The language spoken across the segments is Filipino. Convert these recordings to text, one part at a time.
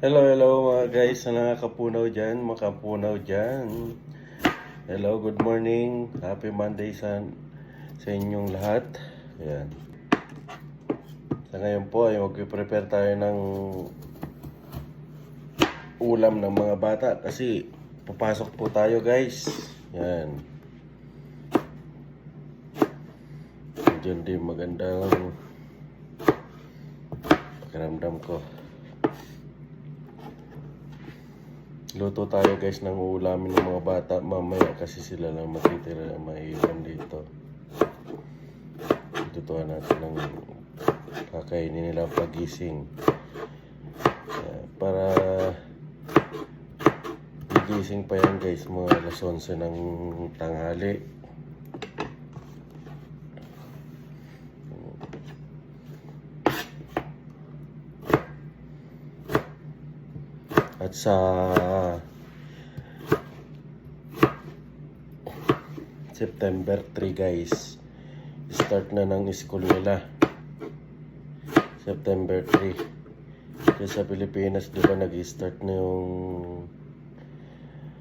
Hello, hello mga guys na nakakapunaw dyan, makapunaw dyan. Hello, good morning. Happy Monday sa, sa inyong lahat. Ayan. Sa ngayon po ay mag-prepare tayo ng ulam ng mga bata kasi papasok po tayo guys. Yan. Diyan din magandang pakiramdam ko. Luto tayo guys ng ulamin ng mga bata mamaya kasi sila lang matitira na maiwan dito. Tutuan natin ng kakainin nila pagising. Kaya para gigising pa yan guys mga alas 11 ng tanghali. At sa September 3 guys, start na ng school nila. September 3. Kasi sa Pilipinas, di ba nag-start na yung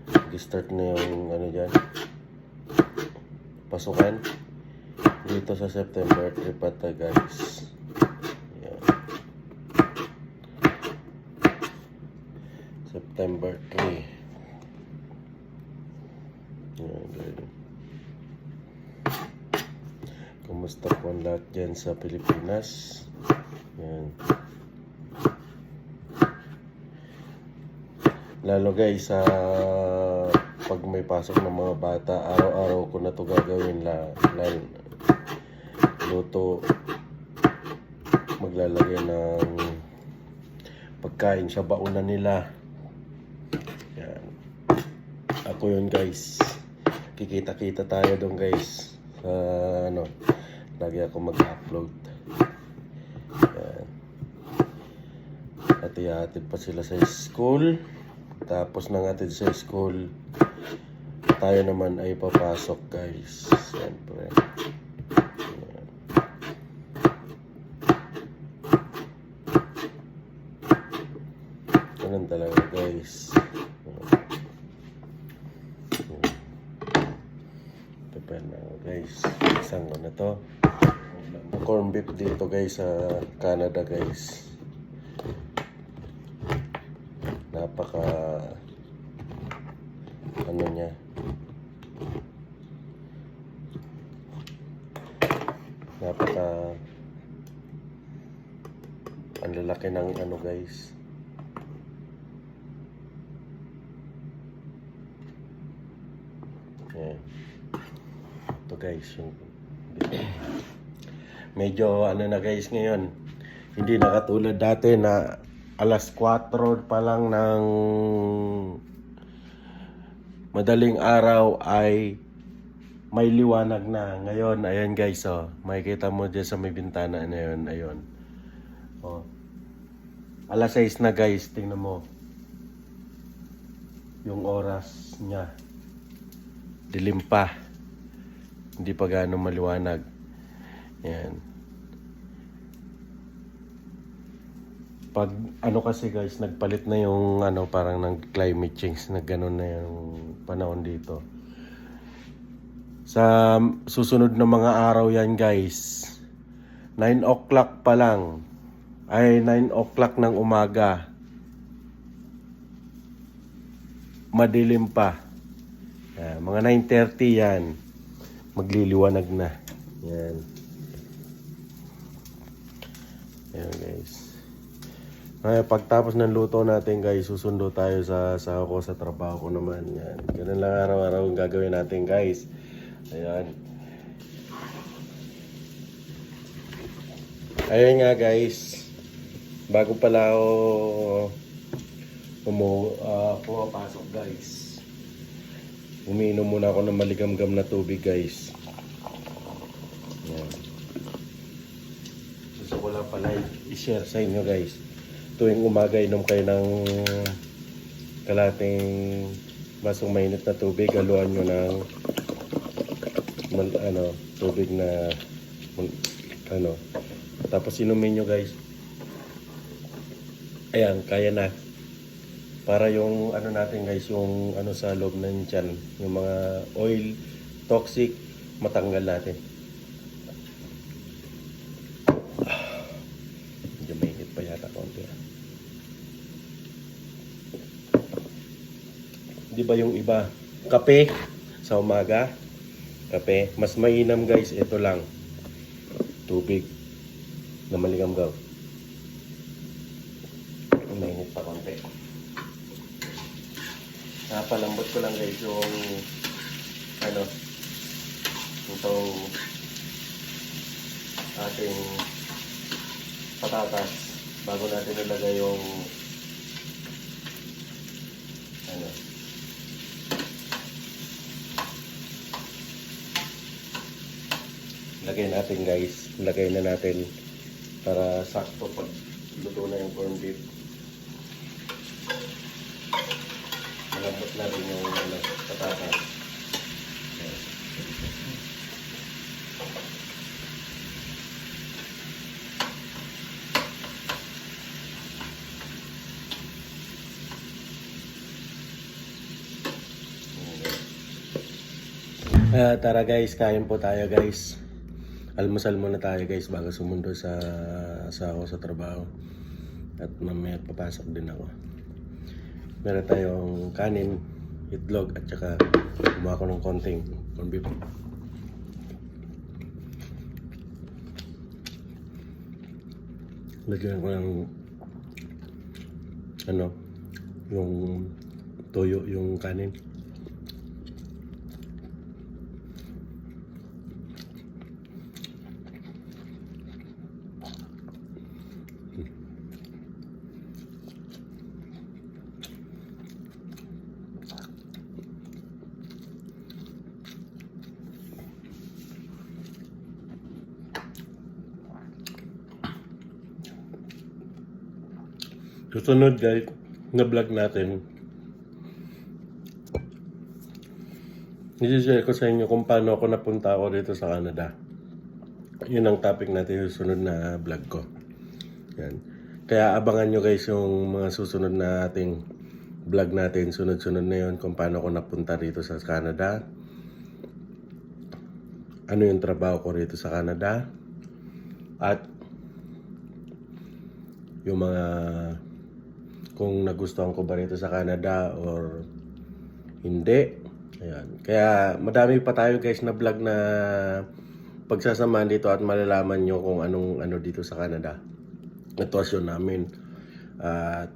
nag-start na yung ano dyan pasukan dito sa September 3 pata guys. Yan. September 3. Yan, ganun. Lahat dyan sa Pilipinas? Yan. Lalo guys, sa pag may pasok ng mga bata, araw-araw ko na to gagawin la, lalo, luto, maglalagay ng pagkain sa baunan nila. Yan. Ako yun guys. Kikita-kita tayo doon guys. Sa ano, lagi ako mag-upload. Yan. At ihatid pa sila sa school. Tapos nang atid sa school, tayo naman ay papasok guys. Siyempre. Yan. Ganun talaga guys. Prepare na ako guys. Isang ko na to. Ang corn beef dito guys sa Canada guys. Napaka ano niya. Napaka ang lalaki ng ano guys. Yan. Ito guys, yung medyo ano na guys ngayon. Hindi na katulad dati na alas 4 pa lang ng madaling araw ay may liwanag na. Ngayon, ayan guys, oh. Makikita mo dyan sa may bintana na yun, ayun. Oh. Alas 6 na guys, tingnan mo. Yung oras niya. Dilim pa. Hindi pa gaano maliwanag. Yan. Pag ano kasi guys, nagpalit na yung ano parang ng climate change na gano'n na yung panahon dito. Sa susunod na mga araw yan guys, 9 o'clock pa lang, ay 9 o'clock ng umaga, madilim pa. Yan, mga 9.30 yan, magliliwanag na. Yan. Yan guys. Ay, pagtapos ng luto natin guys, susundo tayo sa sa ako sa trabaho ko naman. Yan. Ganun lang araw-araw ang gagawin natin guys. Ayan. Ayun nga guys. Bago pala ako umu uh, pumapasok guys. Umiinom muna ako ng maligamgam na tubig guys. Ayan. Gusto ko lang pala i-share sa inyo guys. Tuwing umaga inom kayo ng kalating basong mainit na tubig. Haluan nyo ng mal, ano, tubig na ano. Tapos inumin nyo guys. Ayan, kaya na. Para yung ano natin guys, yung ano sa loob ng tiyan, yung mga oil, toxic, matanggal natin. Ah, Medyo mainit pa yata konti. ah. Di ba yung iba? Kape sa umaga. Kape. Mas mainam guys, ito lang. Tubig na maligamgaw. Mainit pa konti. Napalambot ko lang guys yung ano itong ating patatas bago natin nilagay yung ano lagay natin guys. Lagay na natin para sakto pag luto na yung corned beef. Malambot na rin yung ano, patatas Ah, tara guys, kain po tayo guys. Almusal muna tayo guys bago sumundo sa sa ako sa trabaho. At mamaya papasok din ako. Meron tayong kanin, itlog at saka kumuha ko ng konting corned beef. Lagyan ko ng ano, yung toyo yung kanin. Susunod guys, na vlog natin. I-share ko sa inyo kung paano ako napunta ako dito sa Canada. Yun ang topic natin yung susunod na vlog ko. Yan. Kaya abangan nyo guys yung mga susunod na ating vlog natin. Sunod-sunod na yun kung paano ako napunta rito sa Canada. Ano yung trabaho ko rito sa Canada. At yung mga kung nagustuhan ko ba rito sa Canada or hindi. Ayan. Kaya madami pa tayo guys na vlog na pagsasamahan dito at malalaman nyo kung anong ano dito sa Canada. Situasyon namin. At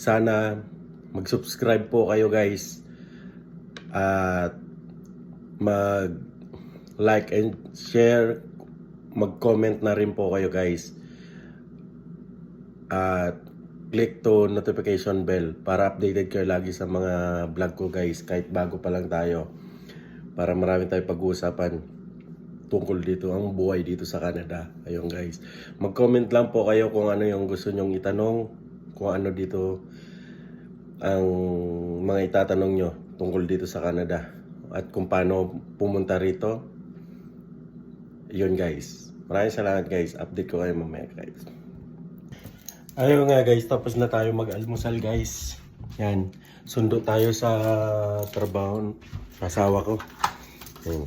sana mag-subscribe po kayo guys. At mag like and share mag-comment na rin po kayo guys at click to notification bell para updated kayo lagi sa mga vlog ko guys. Kahit bago pa lang tayo para marami tayong pag-uusapan tungkol dito ang buhay dito sa Canada. Ayun guys. Mag-comment lang po kayo kung ano yung gusto nyong itanong kung ano dito ang mga itatanong nyo tungkol dito sa Canada at kung paano pumunta rito. Yun guys. Maraming salamat guys. Update ko kayo mamaya guys Ayun nga guys, tapos na tayo mag-almusal guys. Yan, sundo tayo sa trabaho ng asawa ko. Yan.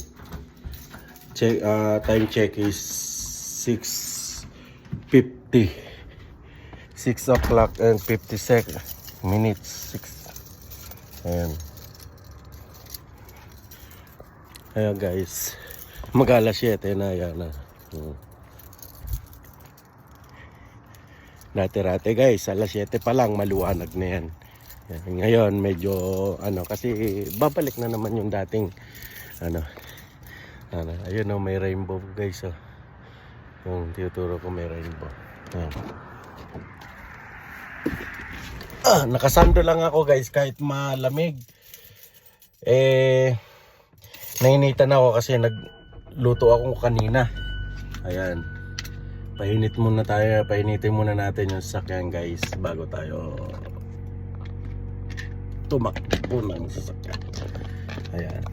Check, ah, time check is 6.50. 6 o'clock and 50 sec minutes. 6. Ayan. Ayan guys. Mag-alas 7 na yan na. Hmm. Dati-rati guys, alas 7 pa lang maluwanag na. Yan, Ngayon medyo ano kasi babalik na naman yung dating ano ano ayun oh, may rainbow guys oh. Yung tinuturo ko may rainbow. Ayan. Ah, nakasando lang ako guys kahit malamig. Eh nainitan ako kasi nagluto ako kanina. Ayan. Painit muna tayo, painitin muna natin yung sasakyan guys bago tayo tumakbo ng sasakyan. Ayan.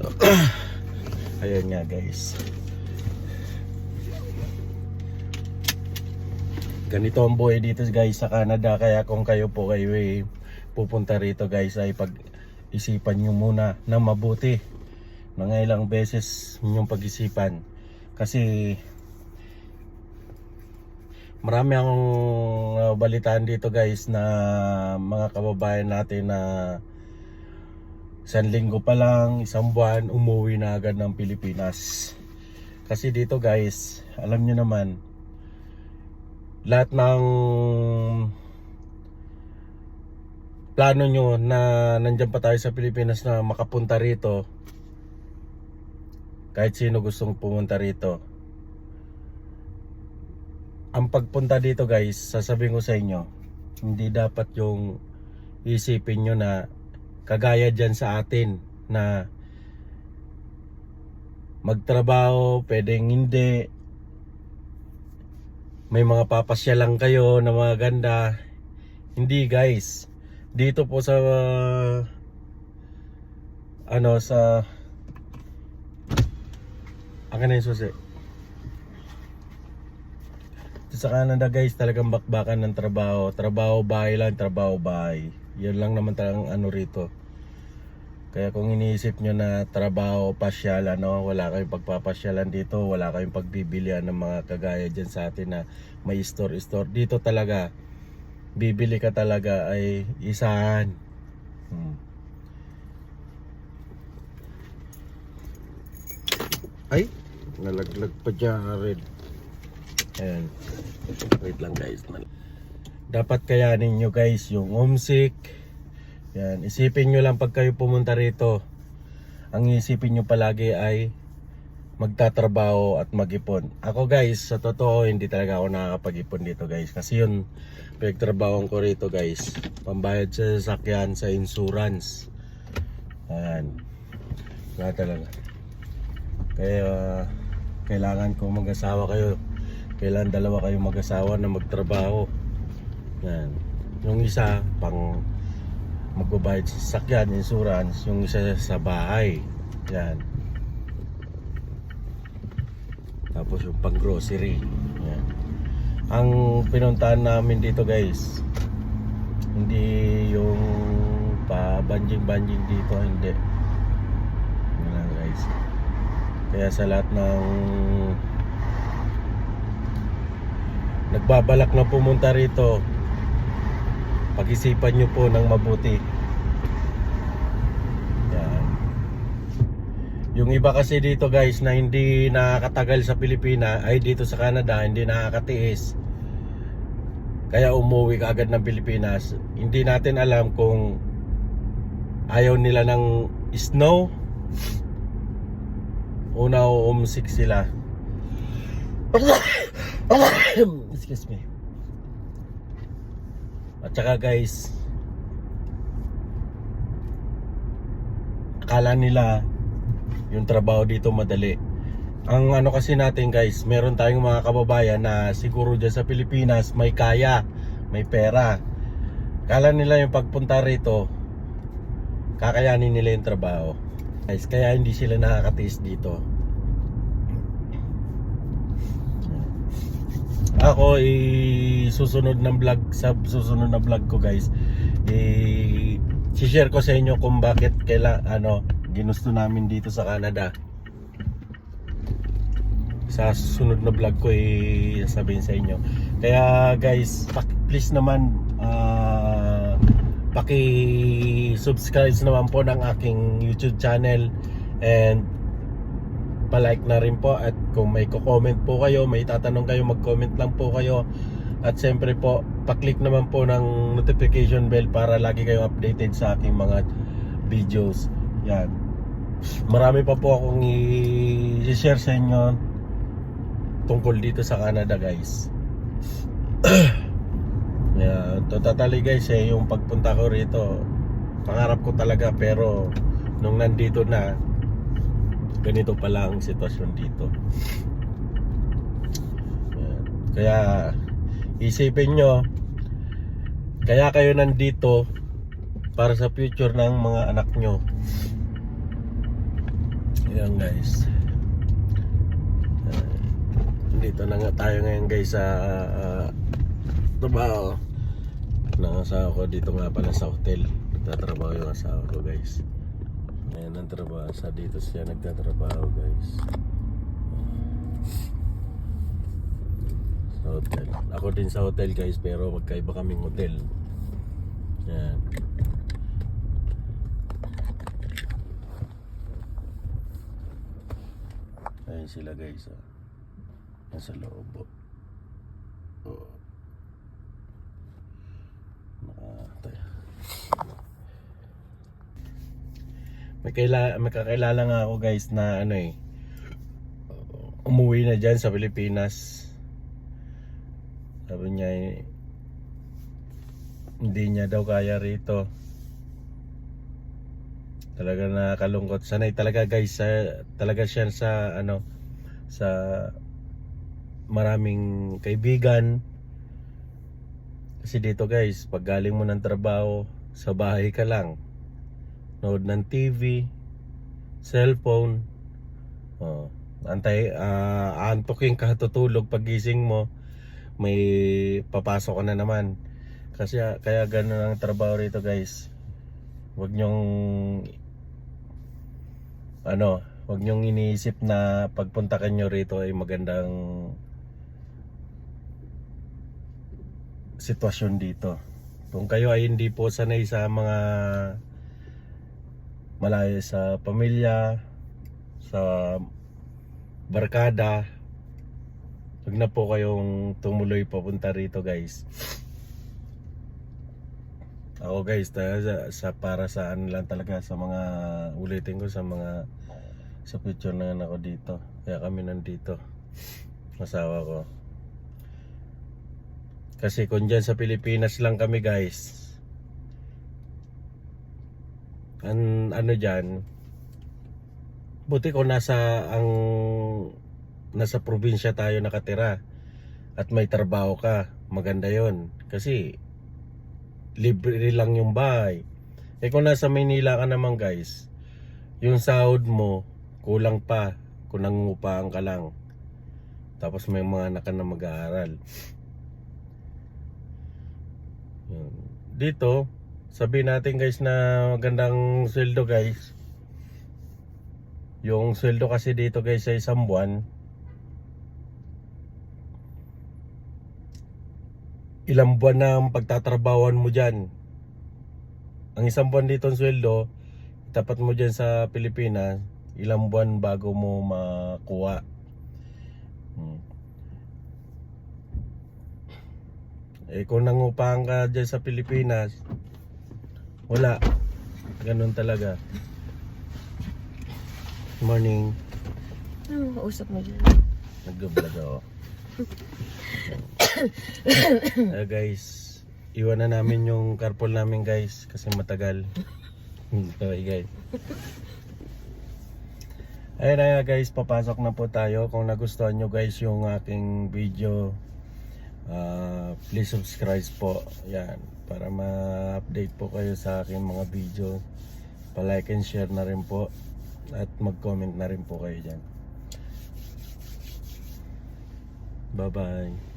Ayan nga guys. ganito ang buhay dito guys sa Canada kaya kung kayo po kayo eh, pupunta rito guys ay pag isipan nyo muna na mabuti mga ilang beses inyong pag-isipan kasi marami akong uh, balitaan dito guys na mga kababayan natin na isang linggo pa lang, isang buwan, umuwi na agad ng Pilipinas. Kasi dito guys, alam nyo naman, lahat ng plano nyo na nandyan pa tayo sa Pilipinas na makapunta rito, kahit sino gustong pumunta rito, ang pagpunta dito guys, sasabihin ko sa inyo, hindi dapat yung isipin nyo na kagaya dyan sa atin na magtrabaho, pwedeng hindi, may mga papasya lang kayo na mga ganda. Hindi guys, dito po sa ano sa akin na yung susi. Sa Canada guys, talagang bakbakan ng trabaho. Trabaho bahay lang, trabaho bahay. Yan lang naman talagang ano rito. Kaya kung iniisip nyo na trabaho, pasyal, ano, wala kayong pagpapasyalan dito, wala kayong pagbibilian ng mga kagaya dyan sa atin na may store-store. Dito talaga, bibili ka talaga ay isahan. Hmm. Ay, nalaglag pa dyan, red. Ayan. Wait lang guys. Dapat kayanin nyo guys yung homesick. Yan. Isipin nyo lang pag kayo pumunta rito. Ang isipin nyo palagi ay magtatrabaho at mag-ipon. Ako guys, sa totoo, hindi talaga ako nakakapag-ipon dito guys. Kasi yun, pinagtrabaho ko rito guys. Pambayad sa sasakyan, sa insurance. Ayan. Wala talaga. Kaya, kailangan ko mag-asawa kayo. Kailangan dalawa kayong mag-asawa na magtrabaho. Yan. Yung isa, pang magbabayad sa sasakyan, insurance. Yung isa sa bahay. Yan. Tapos yung pang grocery. Yan. Ang pinuntahan namin dito guys, hindi yung pa banjing-banjing dito, hindi. Yan lang guys. Kaya sa lahat ng nagbabalak na pumunta rito, pag-isipan nyo po ng mabuti. Yan. Yung iba kasi dito guys na hindi nakakatagal sa Pilipinas, ay dito sa Canada, hindi nakakatiis. Kaya umuwi ka agad ng Pilipinas. Hindi natin alam kung ayaw nila ng snow. Una umsik sila. Excuse me. At saka guys, akala nila yung trabaho dito madali. Ang ano kasi natin guys, meron tayong mga kababayan na siguro dyan sa Pilipinas may kaya, may pera. Akala nila yung pagpunta rito, kakayanin nila yung trabaho. Guys, kaya hindi sila nakakatiis dito. Ako i susunod ng vlog sa susunod na vlog ko guys. I share ko sa inyo kung bakit kaila ano ginusto namin dito sa Canada. Sa susunod na vlog ko i sabihin sa inyo. Kaya guys, please naman ah paki-subscribe naman po ng aking YouTube channel and palike na rin po at kung may ko-comment po kayo, may tatanong kayo, mag-comment lang po kayo. At siyempre po, pa-click naman po ng notification bell para lagi kayong updated sa aking mga videos. Yan. Marami pa po akong i-share sa inyo tungkol dito sa Canada guys. yeah, totally guys eh, yung pagpunta ko rito, pangarap ko talaga pero nung nandito na, ganito pala ang sitwasyon dito. Yan. Kaya isipin nyo, kaya kayo nandito para sa future ng mga anak nyo. Ayan guys. Dito na nga tayo ngayon guys sa uh, trabaho ng asawa ko dito nga pala sa hotel. Nagtatrabaho yung asawa ko guys. Ayan ang trabaho. Sa dito siya nagtatrabaho guys. Sa hotel. Ako din sa hotel guys pero magkaiba kaming hotel. Yan. Ayan sila guys. Oh. Nasa loob. Oh. Oh. May, kaila, may kakilala nga ako guys na ano eh umuwi na dyan sa Pilipinas. Sabi niya eh, hindi niya daw kaya rito. Talaga nakalungkot sanay talaga guys sa, talaga siya sa ano sa maraming kaibigan. Kasi dito guys pag galing mo ng trabaho sa bahay ka lang nood ng TV cellphone oh, antay ah, aantokin ka tutulog pagising mo may papasok ka na naman. Kasi ah, kaya ganun ang trabaho rito guys. Wag nyong ano wag nyong iniisip na pagpunta kanyo rito ay magandang sitwasyon dito. Kung kayo ay hindi po sanay sa mga malayo sa pamilya sa barkada Huwag na po kayong tumuloy papunta rito guys. Ako guys, talaga sa, sa para sa ano lang talaga sa mga ulitin ko sa mga sa picture na ako dito. Kaya kami nandito. Masawa ko. Kasi kung dyan sa Pilipinas lang kami guys. An, ano dyan. Buti ko nasa ang nasa probinsya tayo nakatira at may trabaho ka, maganda yon Kasi libre lang yung bahay. Eh kung nasa Maynila ka naman guys, yung sahod mo kulang pa kung nangungupaan ka lang. Tapos may mga anak ka na mag-aaral. Dito, sabihin natin guys na magandang sweldo guys. Yung sweldo kasi dito guys sa isang buwan, ilang buwan na ang pagtatrabawan mo dyan. Ang isang buwan dito ang sweldo, tapat mo dyan sa Pilipinas, ilang buwan bago mo makuha. Hmm. Eh kung nangupahan ka dyan sa Pilipinas, wala. Ganun talaga. Morning. Ano mausap mo dyan? Nag-vlog ako. Ah, guys, iwan na namin yung carpool namin guys kasi matagal. okay guys. Ayun na guys, papasok na po tayo. Kung nagustuhan nyo guys yung aking video, ah, please subscribe po. Yan, para ma-update po kayo sa aking mga video. Pa-like and share na rin po. At mag-comment na rin po kayo dyan. Bye-bye.